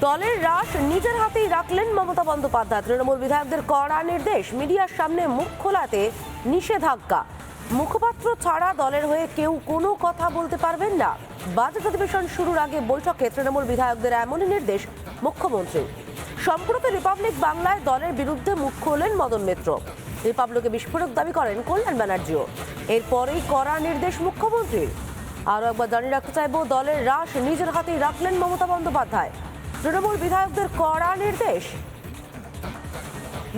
দলের রাশ নিজের হাতেই রাখলেন মমতা বন্দ্যোপাধ্যায়। তৃণমূল বিধায়কদের কড়া নির্দেশ, মিডিয়ার সামনে মুখ খোলাতে নিষেধাজ্ঞা। মুখপাত্র ছাড়া দলের হয়ে কেউ কোনো কথা বলতে পারবেন না। বাজেট অধিবেশন শুরুর আগে বৈঠকে তৃণমূল বিধায়কদের এমনই নির্দেশ মুখ্যমন্ত্রী। সম্প্রতি রিপাবলিক বাংলায় দলের বিরুদ্ধে মুখ খোলেন মদন মিত্র। রিপাবলিকে বিস্ফোরক দাবি করেন কল্যাণ ব্যানার্জিও। এরপরেই কড়া নির্দেশ মুখ্যমন্ত্রীর। আরও একবার জানিয়ে রাখতে চাইব, দলের রাশ নিজের হাতেই রাখলেন মমতা বন্দ্যোপাধ্যায়। তৃণমূল বিধায়কদের কড়া নির্দেশ।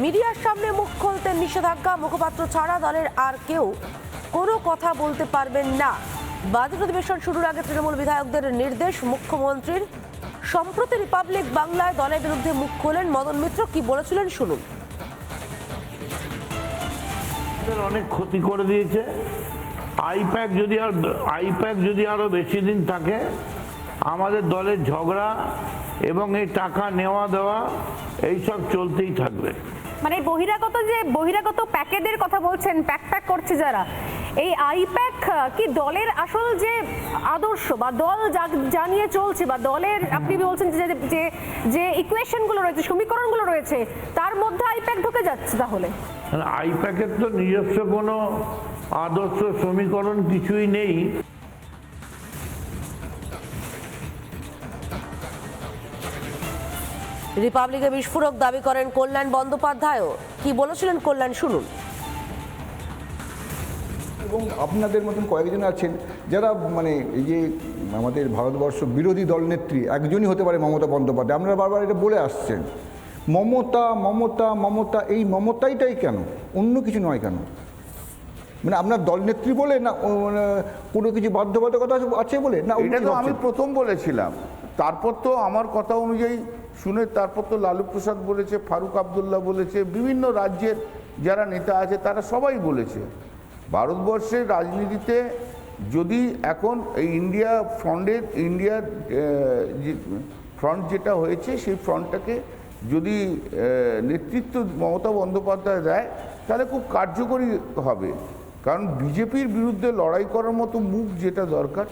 মিডিয়ার সামনে মুখ খুলতে নিষেধাজ্ঞা, মুখপাত্র ছাড়া দলের আর কেউ কোনো কথা বলতে পারবেন না। বাজেট অধিবেশন শুরুর আগে তৃণমূল বিধায়কদের নির্দেশ, মুখ্যমন্ত্রীর। সম্প্রতি রিপাবলিক বাংলায় দলের বিরুদ্ধে মুখ খোলেন মদন মিত্র, কি বলেছিলেন শুনুন। অনেক ক্ষতি করে দিয়েছে। আইপ্যাক যদি আর, আইপ্যাক যদি আরও বেশি দিন থাকে, আমাদের দলের ঝগড়া এবং এই টাকা নেওয়া দেওয়া এইসব চলতেই থাকবে। মানে বহিরাগত যে বহিরাগত প্যাকেদের কথা বলছেন প্যাক প্যাক করছে যারা এই আইপ্যাক কি দলের আসল যে আদর্শ বা দল যা- যা চলছে বা দলের আপনি বলছেন যে যে যে ইকুয়েশনগুলো রয়েছে সমীকরণগুলো রয়েছে তার মধ্যে আইপ্যাক ঢুকে যাচ্ছে তাহলে? আইপ্যাকের তো নিজস্ব কোনো আদর্শ সমীকরণ কিছুই নেই। রিপাবলিকে বিস্ফোরক দাবি করেন কল্যাণ বন্দ্যোপাধ্যায়ও। কি বলেছিলেন কল্যাণ শুনুন। এবং আপনাদের মতন কয়েকজন আছেন যারা মানে এই যে আমাদের ভারতবর্ষ বিরোধী দলনেত্রী একজনই হতে পারে মমতা বন্দ্যোপাধ্যায়। আপনারা বারবার এটা বলে আসছেন। মমতা মমতা মমতা এই মমতাইটাই কেন? অন্য কিছু নয় কেন? মানে আপনার দলনেত্রী বলে না মানে, কোনো কিছু বাধ্যবাধকতা আছে- আছে বলে? না এটা তো আমি প্রথম বলেছিলাম। তারপর তো আমার কথা অনুযায়ী শুনে তারপর তো লালু প্রসাদ বলেছে, ফারুক আবদুল্লাহ বলেছে, বিভিন্ন রাজ্যের যারা নেতা আছে তারা সবাই বলেছে। ভারতবর্ষের রাজনীতিতে যদি এখন এই ইন্ডিয়া ফ্রন্টের, ইন্ডিয়ার যে ফ্রন্ট যেটা হয়েছে, সেই ফ্রন্টটাকে যদি নেতৃত্ব মমতা বন্দ্যোপাধ্যায় দেয়, তাহলে খুব কার্যকরী হবে। কারণ বিজেপির বিরুদ্ধে লড়াই করার মতো মুখ যেটা দরকার,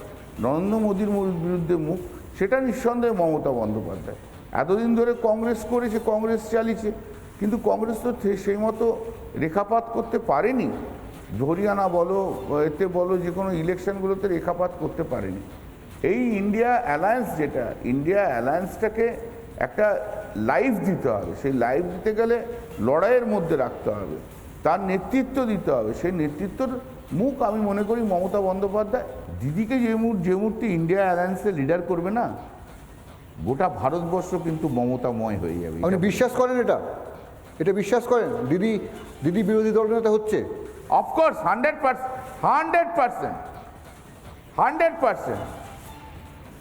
নরেন্দ্র মোদীর বিরুদ্ধে মুখ, সেটা নিঃসন্দেহে মমতা বন্দ্যোপাধ্যায়। এতদিন ধরে কংগ্রেস করেছে, কংগ্রেস চালিয়েছে কিন্তু কংগ্রেস তো সেই মতো রেখাপাত করতে পারেনি। ধরিয়ানা বলো, এতে বলো, যে কোনো ইলেকশনগুলোতে রেখাপাত করতে পারেনি। এই ইন্ডিয়া অ্যালায়েন্স যেটা, ইন্ডিয়া অ্যালায়েন্সটাকে একটা লাইফ দিতে হবে। সেই লাইফ দিতে গেলে লড়াইয়ের মধ্যে রাখতে হবে। তার নেতৃত্ব দিতে হবে। সেই নেতৃত্বর মুখ আমি মনে করি মমতা বন্দ্যোপাধ্যায়। দিদিকে যে মুহূর্তে যে মুহূর্তে ইন্ডিয়া অ্যালায়েন্সে লিডার করবে না গোটা ভারতবর্ষ কিন্তু মমতাময় হয়ে যাবে। আপনি বিশ্বাস করেন এটা? এটা বিশ্বাস করেন? দিদি দিদি বিরোধী দল দলনেতা হচ্ছে? Of course hundred percent hundred percent hundred percent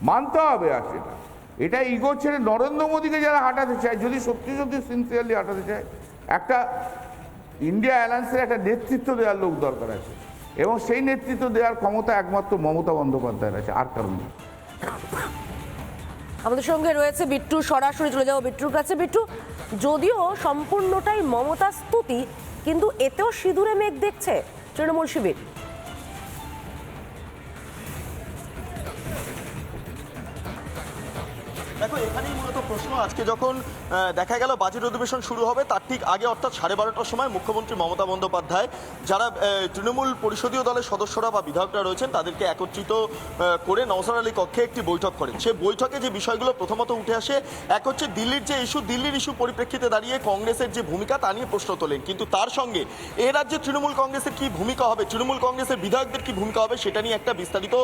মানতে হবে আর সেটা। এটা ইগো ছেড়ে নরেন্দ্র মোদীকে যারা হাঁটাতে চায় যদি সত্যি সত্যি সিনসিয়ারলি হাঁটাতে চায় একটা ইন্ডিয়া অ্যালায়েন্সের একটা নেতৃত্ব দেওয়ার লোক দরকার আছে। এবং সেই নেতৃত্ব দেওয়ার ক্ষমতা একমাত্র মমতা বন্দ্যোপাধ্যায়ের আছে আর কারণ নেই। আমাদের সঙ্গে রয়েছে বিট্টু, সরাসরি চলে যাব বিট্টুর কাছে। বিট্টু, যদিও সম্পূর্ণটাই মমতা স্তুতি, কিন্তু এতেও সিঁদুরে মেঘ দেখছে তৃণমূল শিবির। দেখো, এখানেই মূলত প্রশ্ন। আজকে যখন দেখা গেল বাজেট অধিবেশন শুরু হবে, তার ঠিক আগে অর্থাৎ সাড়ে বারোটার সময় মুখ্যমন্ত্রী মমতা বন্দ্যোপাধ্যায়, যারা তৃণমূল পরিষদীয় দলের সদস্যরা বা বিধায়করা রয়েছেন, তাদেরকে একত্রিত করে নওসার আলী কক্ষে একটি বৈঠক করেন। সে বৈঠকে যে বিষয়গুলো প্রথমত উঠে আসে, এক হচ্ছে দিল্লির যে ইস্যু দিল্লির ইস্যু পরিপ্রেক্ষিতে দাঁড়িয়ে কংগ্রেসের যে ভূমিকা, তা নিয়ে প্রশ্ন তোলেন। কিন্তু তার সঙ্গে, এ রাজ্যে তৃণমূল কংগ্রেসের কি ভূমিকা হবে, তৃণমূল কংগ্রেসের বিধায়কদের কি ভূমিকা হবে, সেটা নিয়ে একটা বিস্তারিত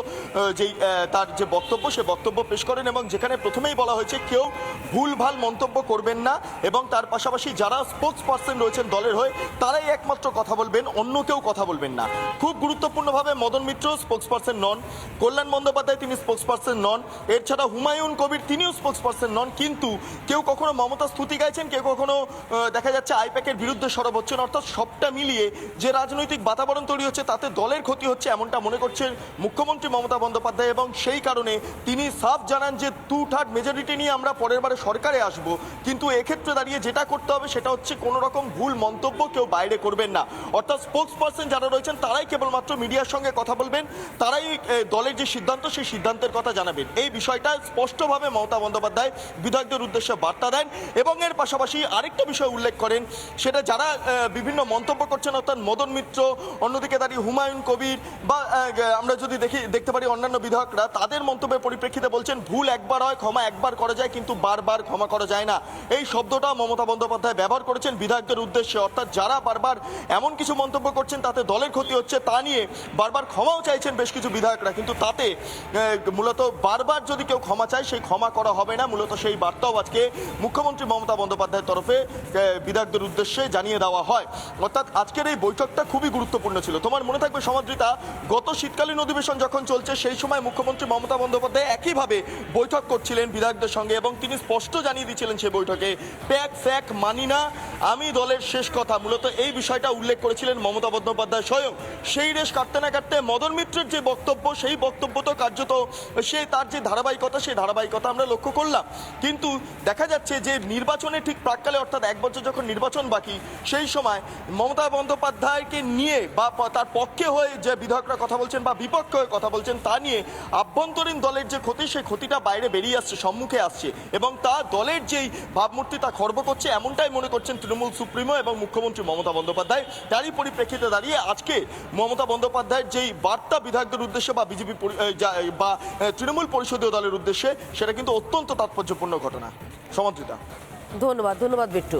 যেই তার যে বক্তব্য, সে বক্তব্য পেশ করেন এবং যেখানে প্রথমেই বলা হয়েছে, কেউ ভুলভাল মন্তব্য করবেন না এবং তার পাশাপাশি যারা স্পোক্স পার্সন রয়েছেন দলের হয়ে, তারাই একমাত্র কথা বলবেন, অন্য কেউ কথা বলবেন না। খুব গুরুত্বপূর্ণভাবে মদন মিত্র স্পোক্স পার্সন নন, কল্যাণ বন্দ্যোপাধ্যায় তিনি স্পোক্স পার্সন নন এর ছাড়া হুমায়ুন কবির তিনিও স্পোক্স পার্সন নন, কিন্তু কেউ কখনো মমতা স্তুতি গাইছেন, কেউ কখনো দেখা যাচ্ছে আইপ্যাকের বিরুদ্ধে সরব হচ্ছেন, অর্থাৎ সবটা মিলিয়ে যে রাজনৈতিক বাতাবরণ তৈরি হচ্ছে, তাতে দলের ক্ষতি হচ্ছে এমনটা মনে করছেন মুখ্যমন্ত্রী মমতা বন্দ্যোপাধ্যায় এবং সেই কারণে তিনি সাফ জানান যে টু থার্ড মেজরিটি মেজরিটি নিয়ে আমরা পরের বারে সরকারে আসব। কিন্তু এক্ষেত্রে দাঁড়িয়ে যেটা করতে হবে সেটা হচ্ছে কোনো রকম ভুল মন্তব্য কেউ বাইরে করবেন না। অর্থাৎ স্পোর্টস পার্সন যারা রয়েছেন, তারাই কেবলমাত্র মিডিয়ার সঙ্গে কথা বলবেন, তারাই দলের যে সিদ্ধান্ত, সেই সিদ্ধান্তের কথা জানাবেন। এই বিষয়টা স্পষ্টভাবে মমতা বন্দ্যোপাধ্যায় বিধায়কদের উদ্দেশ্যে বার্তা দেন এবং এর পাশাপাশি আরেকটা বিষয় উল্লেখ করেন, সেটা যারা বিভিন্ন মন্তব্য করছেন, অর্থাৎ মদন মিত্র, অন্যদিকে দাঁড়িয়ে হুমায়ুন কবির বা আমরা যদি দেখি, দেখতে পারি অন্যান্য বিধায়করা, তাদের মন্তব্যের পরিপ্রেক্ষিতে বলছেন, ভুল একবার হয়, ক্ষমা একবার করা যায়, কিন্তু বারবার ক্ষমা করা যায় না। এই শব্দটা মমতা বন্দ্যোপাধ্যায় ব্যবহার করেছেন বিধায়কদের উদ্দেশ্যে। অর্থাৎ যারা বারবার এমন কিছু মন্তব্য করছেন, তাতে দলের ক্ষতি হচ্ছে, তা নিয়ে বারবার ক্ষমাও চাইছেন বেশ কিছু বিধায়করা। কিন্তু তাতে মূলত বারবার যদি কেউ ক্ষমা চায়, সেই ক্ষমা করা হবে না। মূলত সেই বার্তাও আজকে মুখ্যমন্ত্রী মমতা বন্দ্যোপাধ্যায়ের তরফে বিধায়কদের উদ্দেশ্যে জানিয়ে দেওয়া হয়। অর্থাৎ আজকের এই বৈঠকটা খুবই গুরুত্বপূর্ণ ছিল। তোমার মনে থাকবে সমাদ্রিতা গত শীতকালীন অধিবেশন যখন চলছে, সেই সময় মুখ্যমন্ত্রী মমতা বন্দ্যোপাধ্যায় একইভাবে বৈঠক করছিলেন বিধায়কদের সঙ্গে এবং তিনি স্পষ্ট জানিয়ে দিয়েছিলেন সেই বৈঠকে, প্যাক ফ্যাক মানি না, আমি দলের শেষ কথা। মূলত এই বিষয়টা উল্লেখ করেছিলেন মমতা বন্দ্যোপাধ্যায় স্বয়ং। সেই রেশ কাটতে না কাটতে মদন মিত্রের যে বক্তব্য, সেই বক্তব্য তো কার্যত সে তার যে ধারাবাহিকতা, সেই ধারাবাহিকতা আমরা লক্ষ্য করলাম। কিন্তু দেখা যাচ্ছে যে নির্বাচনে ঠিক প্রাককালে, অর্থাৎ এক বছর যখন নির্বাচন বাকি, সেই সময় মমতা বন্দ্যোপাধ্যায়কে নিয়ে বা তার পক্ষে হয়ে যে বিধায়করা কথা বলছেন বা বিপক্ষে হয়ে কথা বলছেন, তা নিয়ে আভ্যন্তরীণ দলের যে ক্ষতি, সেই ক্ষতিটা বাইরে বেরিয়ে আসছে। সম্মুখে আসছে এবং তা দলের যেই ভাবমূর্তি তা খর্ব করছে, এমনটাই মনে করছেন তৃণমূল সুপ্রিমো এবং মুখ্যমন্ত্রী মমতা বন্দ্যোপাধ্যায়। তারই পরিপ্রেক্ষিতে দাঁড়িয়ে আজকে মমতা বন্দ্যোপাধ্যায়ের যেই বার্তা বিধায়কদের উদ্দেশ্যে বা বিজেপি বা তৃণমূল পরিষদীয় দলের উদ্দেশ্যে, সেটা কিন্তু অত্যন্ত তাৎপর্যপূর্ণ ঘটনা। সমাদ্রিতা ধন্যবাদ ধন্যবাদ বিট্টু।